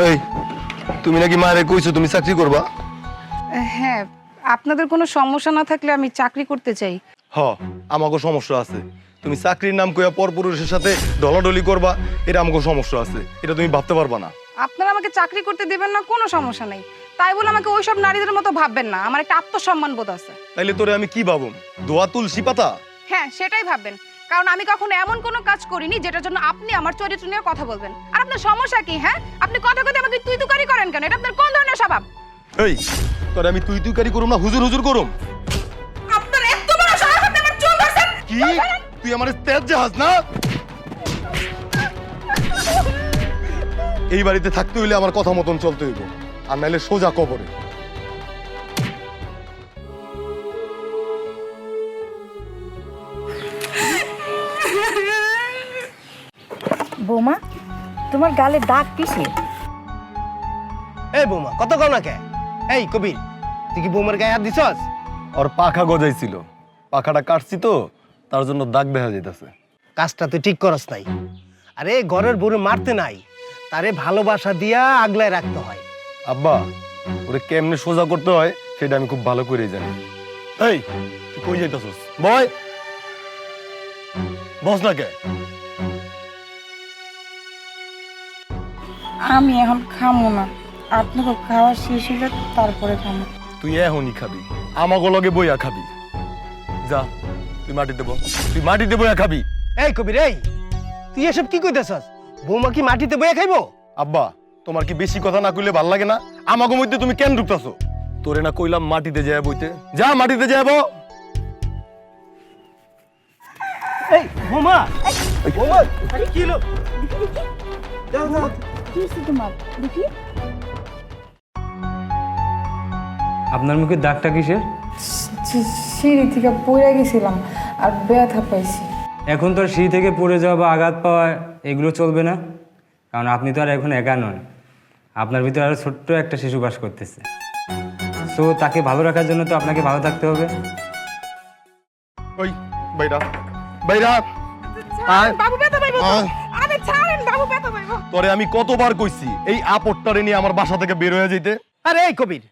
এই তুমি নাকি মারে কইছো তুমি চাকরি করবা? হ্যাঁ আপনাদের কোনো সমস্যা না থাকলে আমি চাকরি করতে চাই। হ আমাকে সমস্যা আছে। তুমি চাকরির নাম কইয়া পরপুরুষের সাথে ডলাডলি করবা এটা আমাকে সমস্যা আছে। এটা তুমি ভাবতে পারবা না। আপনারা আমাকে চাকরি করতে দেবেন না কোনো সমস্যা নেই। তাই বলে আমাকে ওইসব নারীদের মতো ভাববেন না। আমার একটা আত্মসম্মান বোধ আছে। তাইলে তোরে আমি কি ভাবুম? দোয়া তুলসী পাতা? হ্যাঁ সেটাই ভাববেন। কারণ আমি কখনো এমন কোনো কাজ করিনি যেটার জন্য আপনি আমার চরিত্র নিয়ে কথা বলবেন। আর আপনার সমস্যা কি হ্যাঁ? আপনি কথা কথা আমাকে তুই তুকারি করেন কেন? এটা আপনার কোন ধরনের স্বভাব? এই তোরে আমি তুই তুই কারি করুম না হুজুর হুজুর করুম। আপনার এত বড় সাহস আপনি আমার চুল ধরছেন। কি? তুই আমার তেজ জাহাজ না? এই বাড়িতে থাকতে হইলে আমার কথা মতন চলতে হইব আর নাইলে সোজা কবরে। বৌমা তোমার গালে দাগ কিসে এই বৌমা কত কম না কে? এই কবির তুই কি বৌমার গায়ে হাত দিছস? ওর পাখা গজাইছিল। পাখাটা কাটছি তো তার জন্য দাগ দেখা যাইতাছে। কাজটা তুই ঠিক করস নাই। আরে ঘরের বউরে মারতে নাই। তারে ভালোবাসা দিয়া আগলায় রাখতে হয়। আব্বা ওরে কেমনে সোজা করতে হয় সেটা আমি খুব ভালো করেই জানি। এই তুই কই যাইতাছস? বয়! বস না কে? আমি এখন খামো না। আপনাকে খাওয়া শেষ হলে তারপরে খামো। তুই এখনই খাবি। আমাকে লগে বইয়া খাবি। যা তুই মাটি বস তুই মাটিতে বইয়া খাবি। এই কবির এই! তুই এসব কি কইতেছস? বৌমা কি মাটিতে বইয়া খাইবো? আব্বা তোমার কি বেশি কথা না কইলে ভালো লাগে না? আমাকে মধ্যে তুমি কেন ঢুকতাছো তোরে না কইলাম মাটিতে যায় বইতে। যা মাটিতে যায় বউ। এই বৌমা! বৌমা কি হলো? যাও যাও। কি হয়েছে তোমার দেখি। আপনার মুখে দাগটা কিসের? সিঁড়ি থেকে পড়ে গেছিলাম আর ব্যথা পাইছি। এখন তো আর সিঁড়ি থেকে পড়ে যাওয়া বা আঘাত পাওয়া এগুলো চলবে না কারণ আপনি তো আর এখন একা নন। আপনার ভিতরে আরও ছোট্ট একটা শিশু বাস করতেছে। সো তাকে ভালো রাখার জন্য তো আপনাকে ভালো থাকতে হবে। ওই বাইরা বাইরা। আয়। বাবু ব্যথা পাইবো তোরে আমি কতবার কইছি এই আপটটারে নিয়ে আমার বাসা থেকে বের হয়ে যাইতে? আরে এই কবির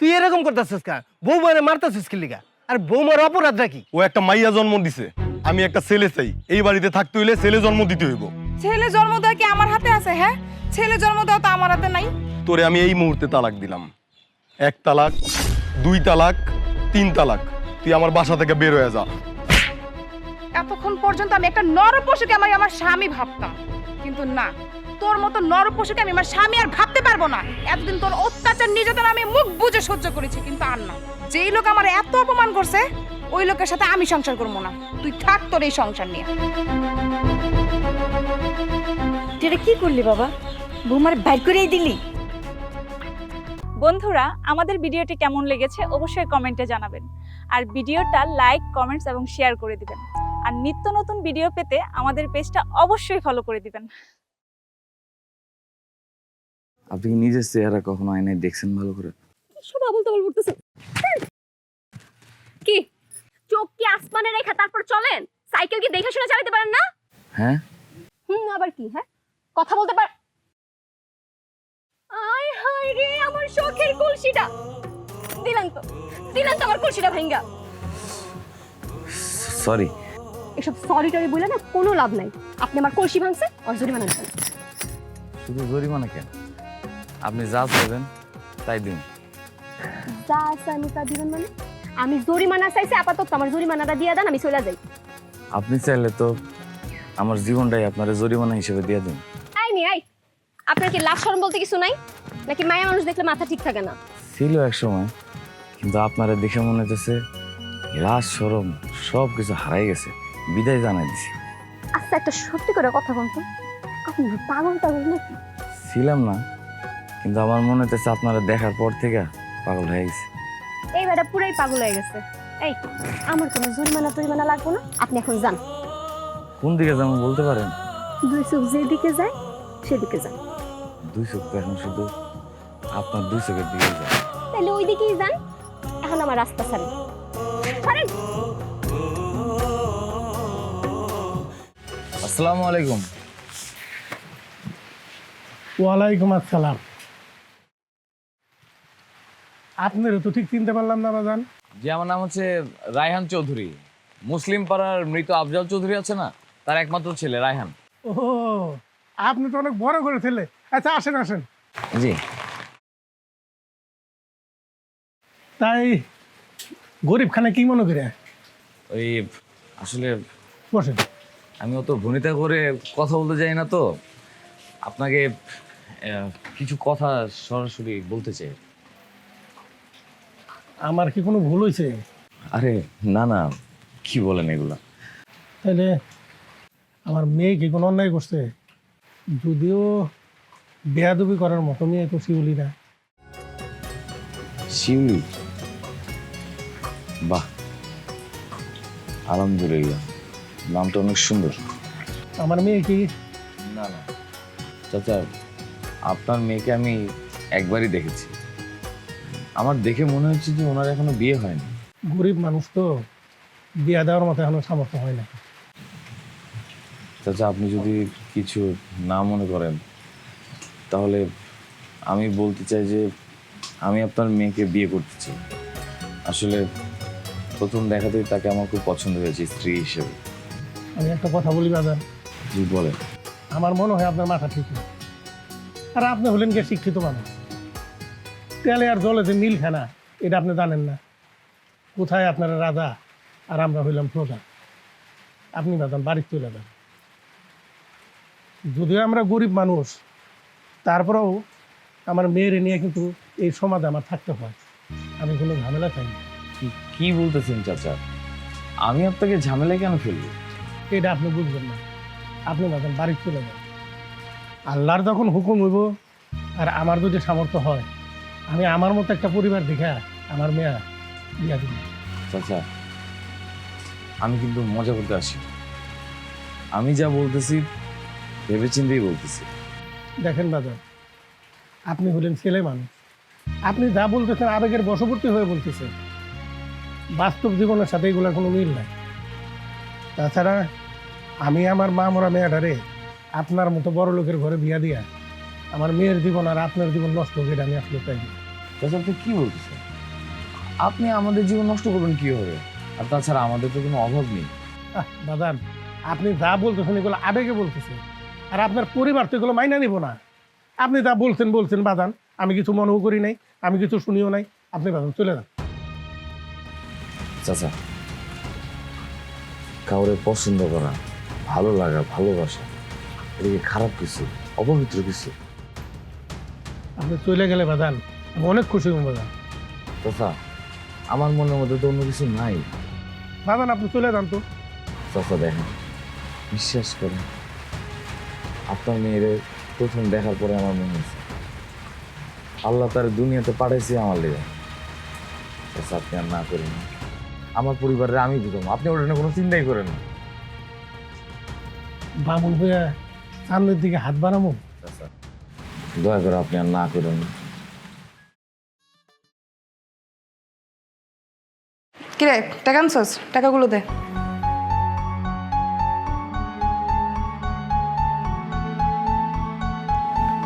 তুই এরকম করতেছিস কা? বৌমারে মারতেছিস কি লিগা? আর বৌমার অপরাধটা কি? ও একটা মাইয়া জন্ম দিছে আমি একটা ছেলে চাই এই বাড়িতে থাকতে হইলে ছেলে জন্ম দিতে হইব। ছেলে জন্ম দেওয়া কি আমার হাতে আছে হ্যাঁ? ছেলে জন্ম দেওয়া তো আমার হাতে নাই। তোরে আমি এই মুহূর্তে তালাক দিলাম। এক তালাক দুই তালাক তিন তালাক। তুই আমার বাসা থেকে বের হয়ে যা। এতক্ষণ পর্যন্ত আমি একটা নর পশুকে আমার আমার স্বামী ভাবতাম। কিন্তু না তোর মতো নর পশুকে আমি আমার স্বামী আর ভাবতে পারব না। এতদিন তোর অত্যাচার নির্যাতন আমি মুখ বুঝে সহ্য করেছি কিন্তু আর না। যেই লোক আমার এত অপমান করছে ওই লোকের সাথে আমি সংসার করব না। তুই থাক তোর এই সংসার নিয়ে। তুই এটা কি করলি বাবা? বৌমার বাইর করেই দিলি। বন্ধুরা আমাদের ভিডিওটি কেমন লেগেছে অবশ্যই কমেন্টে জানাবেন। আর ভিডিওটা লাইক কমেন্টস এবং শেয়ার করে দিবেন। আর নিত্য নতুন ভিডিও পেতে আমাদের পেজটা অবশ্যই ফলো করে দিবেন। আপনি কি নিজের চেহারা কখনো আয়নায় দেখছেন ভালো করে? সব আবল তাবল করতেছে। কি? চোখ কি আসমানে রেখা তারপর চলেন? সাইকেল কি দেখে শুনে চালাতে পারেন না? হ্যাঁ? হুম আবার কি হ্যাঁ? কথা বলতে পার আয় হায় রে আমার শখের কলসিটা। দিলেন তো। দিলেন তো আমার কলসিটা ভাঙ্গা সরি এসব সরি টরি বলে না কোনো লাভ নাই। আপনি আমার কলসি ভাঙছে আর জরিমানা দিবেন শুধু জরিমানা কেন? আপনি যা চাইবেন তাই দিন। যা আছে আমি তা দিবেন মানে? আমি জরিমানা চাইছি আপাতত আমার জরিমানাটা দিয়ে দেন আমি চলে যাই। আপনি চাইলে তো আমার জীবনটাই আপনার জরিমানা হিসেবে দিয়ে দিন। আই নি আই আপনার কি লাভ শরম বলতে কিছু নাই? নাকি মায়া মানুষ দেখলে মাথা ঠিক থাকে না? ছিল এক সময় কিন্তু আপনারা দেখে মনে হচ্ছে লাশ সরম সব কিছু হারাই গেছে। বিদায় জানাই দিছি। আচ্ছা একটা সত্যি করে কথা বলতো। আপনি পাগল টাগল নাকি? ছিলাম না কিন্তু আমার মনে হচ্ছে আপনারা দেখার পর থেকে পাগল হয়ে গেছে। এই বেটা পুরাই পাগল হয়ে গেছে। এই আমার কোনো জরিমানা টরিমানা লাগবে না? আপনি এখন যান। কোন দিকে যেমন বলতে পারেন? দুই চোখ যেদিকে যায় সেদিকে যান। দুই চোখ তো এখন শুধু আপনার দুই চোখের দিকে যায়। তাহলে ওই দিকেই যান। এখন আমার রাস্তা ছাড়েন। ছাড়েন। আসসালামু আলাইকুম। ওয়ালাইকুম আসসালাম। আপনারও তো ঠিক চিনতে পারলাম না বাজান। যে আমার নাম হচ্ছে রায়হান চৌধুরী। মুসলিম পাড়ার মৃত আফজাল চৌধুরী আছে না? তার একমাত্র ছেলে রায়হান। ও আপনি তো অনেক বড় করে ফেলে আচ্ছা আসেন আসেন। জি। তাই গরিব খানে কি মনে করে? ওই আসলে বসেন। আমি অত ভনিতা করে কথা বলতে যাই না তো। আপনাকে আহ, কিছু কথা সরাসরি বলতে চাই। আমার কি কোনো ভুল হয়েছে আরে না না কি বলেন এগুলা? তাহলে আমার মেয়ে কি কোনো অন্যায় করছে? যদিও বেয়াদবি করার মতো মেয়ে তো শিউলি না। শিউলি? বাহ আলহামদুলিল্লাহ নামটা অনেক সুন্দর। আমার মেয়ে কি? না না চাচা আপনার মেয়েকে আমি একবারই দেখেছি। আমার দেখে মনে হচ্ছে যে ওনার এখনও বিয়ে হয়নি। গরিব মানুষ তো বিয়ে দেওয়ার মতো এখনও সামর্থ্য হয় না। চাচা আপনি যদি কিছু না মনে করেন তাহলে আমি বলতে চাই যে আমি আপনার মেয়েকে বিয়ে করতে চাই। আসলে প্রথম দেখাতেই তাকে আমার খুব পছন্দ হয়েছে স্ত্রী হিসেবে। আমি একটা কথা বলি বাজার জি বলেন। আমার মনে হয় আপনার মাথা ঠিক আর আপনি হলেন কে শিক্ষিত মানুষ। তেলে আর জলে যে মিল খানা এটা আপনি জানেন না। কোথায় আপনারা রাজা আর আমরা হইলাম প্রজা? আপনি বাজান বাড়ির চলে যান। যদিও আমরা গরিব মানুষ তারপরেও আমার মেয়ের নিয়ে কিন্তু এই সমাজে আমার থাকতে হয়। আমি কোনো ঝামেলা চাই না। কি- বলতেছেন চাচা? আমি আপনাকে ঝামেলায় কেন ফেলব? এটা আপনি বুঝবেন না। আপনি বাজান বাড়ির চলে যান। আল্লাহর যখন হুকুম হইব আর আমার যদি সামর্থ্য হয় আমি আমার মতো একটা পরিবার দেখে আমার মেয়া বিয়া দিব। চাচা আমি কিন্তু মজা করতে আসি। আমি যা বলতেছি ভেবে চিন্তেই বলতেছি। দেখেন বাজার আপনি হলেন ছেলে মানুষ। আপনি যা বলতেছেন আবেগের বশবর্তী হয়ে বলতেছেন। বাস্তব জীবনের সাথে এগুলোর কোনো মিল নাই। তাছাড়া আমি আমার মা মরা মেয়েটারে আপনার মতো বড় লোকের ঘরে বিয়া দিয়া আমার মেয়ের জীবন আর আপনার জীবন নষ্ট হবে এটা আমি আসলে চাই। চাচা আপনি কি বলতেছেন? আপনি আমাদের জীবন নষ্ট করবেন কি হবে আর তাছাড়া আমাদের তো কোনো অভাব নেই। আহ, বাদান আপনি যা বলতেছেন এগুলো আবেগে বলতেছেন। আর আপনার পরিবার তো এগুলো মাইনা নিব না। আপনি যা বলছেন বলছেন বাদান আমি কিছু মনেও করি নাই আমি কিছু শুনিও নাই। আপনি বাদান চলে যান। চাচা কাউরে পছন্দ করা ভালো লাগা ভালোবাসা এটা খারাপ কিছু অপবিত্র কিছু আপনি চলে গেলে বাদান আমি অনেক খুশি হব বাদান চাচা আমার মনের মধ্যে তো অন্য কিছু নাই। বাদান আপনি চলে যান তো। চাচা দেখেন বিশ্বাস করেন আপনার মেয়েরে প্রথম দেখার পরে আমার মনে হয়েছে। আল্লাহ তার দুনিয়াতে পাঠাইছে আমার লেগে। চাচা আপনি আর না করেন। না। আমার পরিবারের আমি বুঝলাম আপনি ওটা নিয়ে কোনো চিন্তাই করেন না। বামুন হয়ে সামনের দিকে হাত বাড়াবো চাচা দয়া করে আপনি আর না করেন। কিরে টাকা আনছস? টাকাগুলো দে।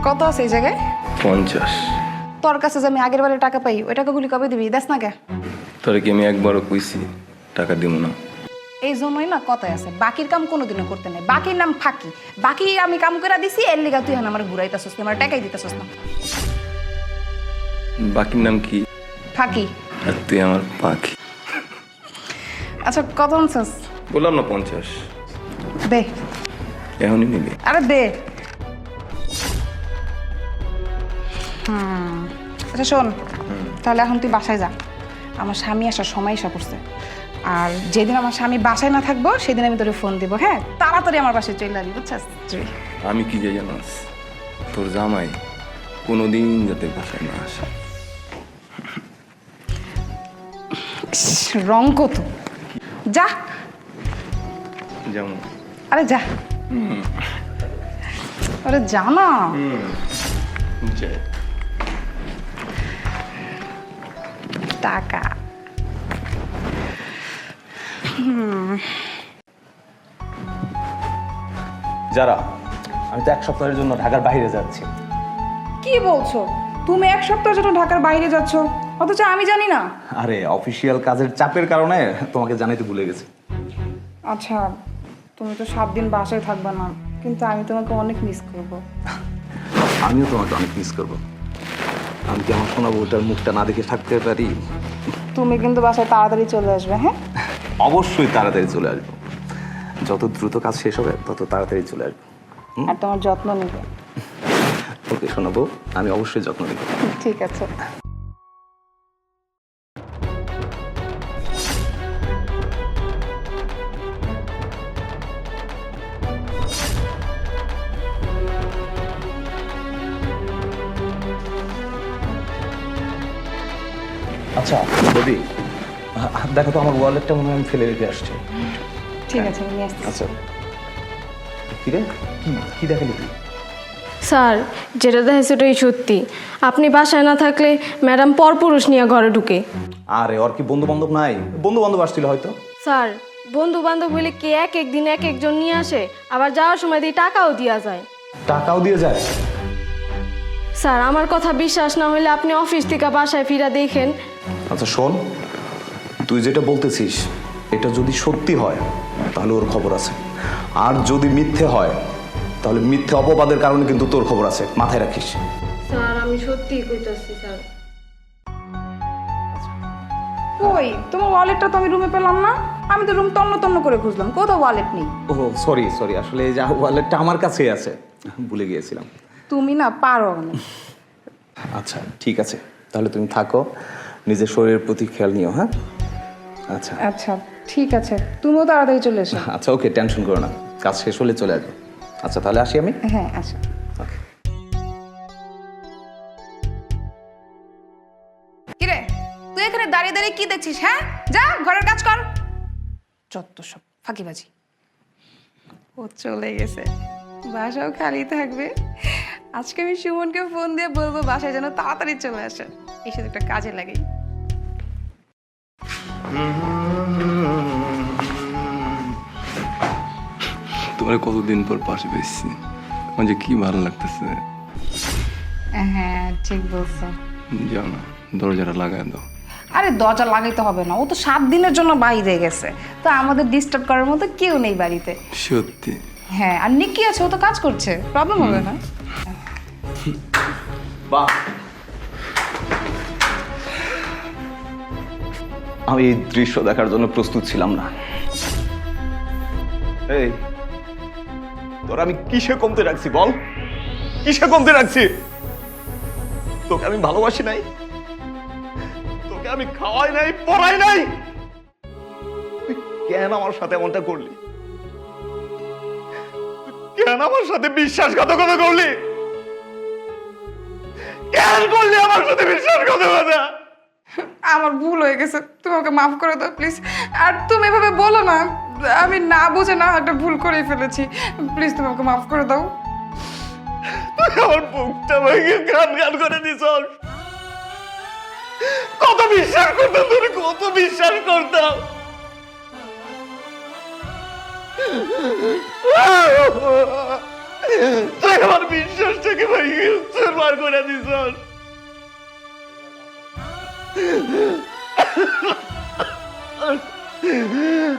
কত আছে এই জায়গায়? পঞ্চাশ। তোর কাছে যে আমি আগের বারে টাকা পাই ওই টাকাগুলি কবে দিবি? দেখ না কে? তোরে কি আমি একবারও কইছি টাকা দিব না? এই জন্যই না কথায় আছে বাকির কাম কোনোদিনও করতে নাই। বাকির নাম ফাঁকি। বাকি আমি কাম করে দিছি এর লিগা তুই আমার ঘুরাইতেছস না আমার টাকাই দিতেছস না। বাকির নাম কি? ফাঁকি। আর তুই আমার পাখি। আচ্ছা কত আনছস? বললাম না পঞ্চাশ। দে। এখনই নিবি। আরে দে। হুম আচ্ছা শোন তাহলে এখন তুই বাসায় যা। আমার স্বামী আসার সময় এসে পড়ছে। আর যেদিন আমার স্বামী বাসায় না থাকব সেদিন আমি তোরে ফোন দিব হ্যাঁ? তাড়াতাড়ি আমার বাসায় চলে আসবি বুঝছিস? আমি কি যে জানাস তোর জামাই কোনোদিন যাতে বাসায় না আসে। রং কত? যা। যেমন। আরে যা। আরে যা না। টাকা। যারা আমি তো এক সপ্তাহের জন্য ঢাকার বাইরে যাচ্ছি। কি বলছো? তুমি এক সপ্তাহের জন্য ঢাকার বাইরে যাচ্ছ? অথচ আমি জানি না। আরে অফিসিয়াল কাজের চাপের কারণে তোমাকে জানাইতে ভুলে গেছি। আচ্ছা তুমি তো সাত দিন বাসায় থাকবে না কিন্তু আমি তোমাকে অনেক মিস করব। আমিও তোমাকে অনেক মিস করব। আমি কি আমার শোনা বউটার মুখটা না দেখে থাকতে পারি? তুমি কিন্তু বাসায় তাড়াতাড়ি চলে আসবে হ্যাঁ? অবশ্যই তাড়াতাড়ি চলে আসব। যত দ্রুত কাজ শেষ হবে তত তাড়াতাড়ি চলে আসব। আর তোমার যত্ন নেবে। ওকে শোনাবো আমি অবশ্যই যত্ন নেব। ঠিক আছে। আচ্ছা বদি দেখো তো আমার ওয়ালেটটা মনে হয় আমি ফেলে রেখে আসছি। ঠিক আছে আমি আসছি। আচ্ছা। কি রে? কি কি দেখালি তুই? স্যার যেটা দেখেছে ওটাই সত্যি। আপনি বাসায় না থাকলে ম্যাডাম পরপুরুষ নিয়ে ঘরে ঢুকে। আরে ওর কি বন্ধু বান্ধব নাই? বন্ধু বান্ধব আসছিল হয়তো। স্যার বন্ধু বান্ধব হইলে কে এক এক দিন এক একজন নিয়ে আসে? আবার যাওয়ার সময় দিয়ে টাকাও দেওয়া যায়। টাকাও দিয়ে যায়? স্যার আমার কথা বিশ্বাস না হলে আপনি অফিস থেকে বাসায় ফিরা দেখেন। আচ্ছা শোন। তুই যেটা বলতেছিস এটা যদি সত্যি হয় তাহলে ওর খবর আছে। আর যদি মিথ্যে হয় তাহলে মিথ্যে অপবাদের কারণে কিন্তু তোর খবর আছে। মাথায় রাখিস। স্যার আমি সত্যিই কইতাছি স্যার। কই? তোমার ওয়ালেটটা তো আমি রুমে পেলাম না। আমি তো রুম তন্ন তন্ন করে খুঁজলাম। কোথাও ওয়ালেট নেই। ও সরি সরি আসলে এই যা ওয়ালেটটা আমার কাছেই আছে ভুলে গিয়েছিলাম। তুমি না পারো না। আচ্ছা ঠিক আছে। তাহলে তুমি থাকো। নিজের শরীরের প্রতি খেয়াল নিও হ্যাঁ? আচ্ছা। আচ্ছা ঠিক আছে। তুমিও তাড়াতাড়ি চলে এসো। আচ্ছা ওকে টেনশন করো না। কাজ শেষ হলে চলে আসবে। আচ্ছা তাহলে আসি আমি? হ্যাঁ আচ্ছা ওকে। কিরে তুই এখানে দাঁড়িয়ে দাঁড়িয়ে কি দেখছিস হ্যাঁ? যা ঘরের কাজ কর। যত সব ফাঁকিবাজি। ও চলে গেছে। বাসাও খালি থাকবে। আজকে আমি সুমনকে ফোন দিয়ে বলব বাসায় যেন তাড়াতাড়ি চলে আসে। এসে তো একটা কাজে লাগে তোমার কতদিন পর পাশে পেয়েছি। আমার যে কি ভালো লাগতেছে? হ্যাঁ ঠিক বলছো। যাও না দরজাটা লাগাই দাও। আরে দরজা লাগাইতে হবে না ও তো সাত দিনের জন্য বাইরে গেছে। তো আমাদের ডিস্টার্ব করার মতো কেউ নেই বাড়িতে। সত্যি? হ্যাঁ আর নিকি আছে ও তো কাজ করছে। প্রবলেম হবে না। বাহ। আমি এই দৃশ্য দেখার জন্য প্রস্তুত ছিলাম না। এই, তোর আমি কিসে কমতে রাখছি বল? কিসে কমতে রাখছি? তোকে আমি ভালোবাসি নাই। তোকে আমি খাওয়াই নাই, পড়াই নাই। কেন আমার সাথে এমনটা করলি? কেন আমার সাথে বিশ্বাসঘাতকতা করলি? কেন করলি আমার সাথে বিশ্বাসঘাতকতা? আমার ভুল হয়ে গেছে। তুমি আমাকে মাফ করে দাও প্লিজ আর তুমি এভাবে বলো না, আমি না বুঝে না একটা ভুল করেই ফেলেছি। প্লিজ তুমি আমাকে মাফ করে দাও। আমার বুকটা ভেঙে গান গান করে দিছস কত বিশ্বাস করতাম তোর কত বিশ্বাস করতাম। তুই আমার বিশ্বাসটাকে ভেঙে চুরমার করে দিছস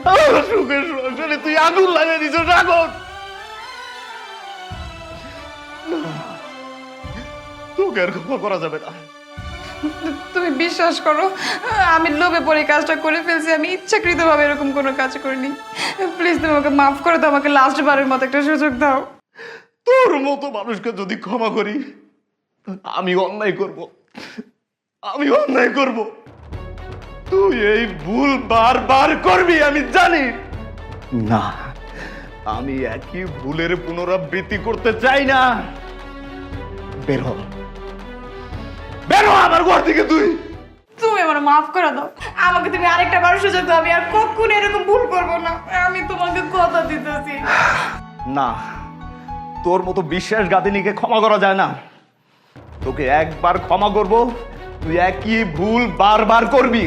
আমার সুখের সংসারে তুই আগুন লাগিয়ে দিছস আগুন তোকে আর ক্ষমা করা যাবে না। তুমি বিশ্বাস করো আমি লোভে পড়ে কাজটা করে ফেলছি আমি ইচ্ছাকৃতভাবে এরকম কোনো কাজ করিনি। প্লিজ তুমি আমাকে মাফ করে দাও আমাকে লাস্ট বারের মতো একটা সুযোগ দাও। তোর মতো মানুষকে যদি ক্ষমা করি আমি অন্যায় করব। আমি অন্যায় করব। তুই এই ভুল বারবার করবি আমি জানি। না আমি একই ভুলের পুনরাবৃত্তি করতে চাই না। বের হ। বের হ আমার ঘর থেকে তুই। তুমি আমার মাফ করে দাও। আমাকে তুমি আরেকটা বার সুযোগ দাও আমি আর কখনো এরকম ভুল করব না। আমি তোমাকে কথা দিতেছি। না তোর মতো বিশ্বাসঘাতিনীকে ক্ষমা করা যায় না। তোকে একবার ক্ষমা করব তুই একই ভুল বারবার করবি।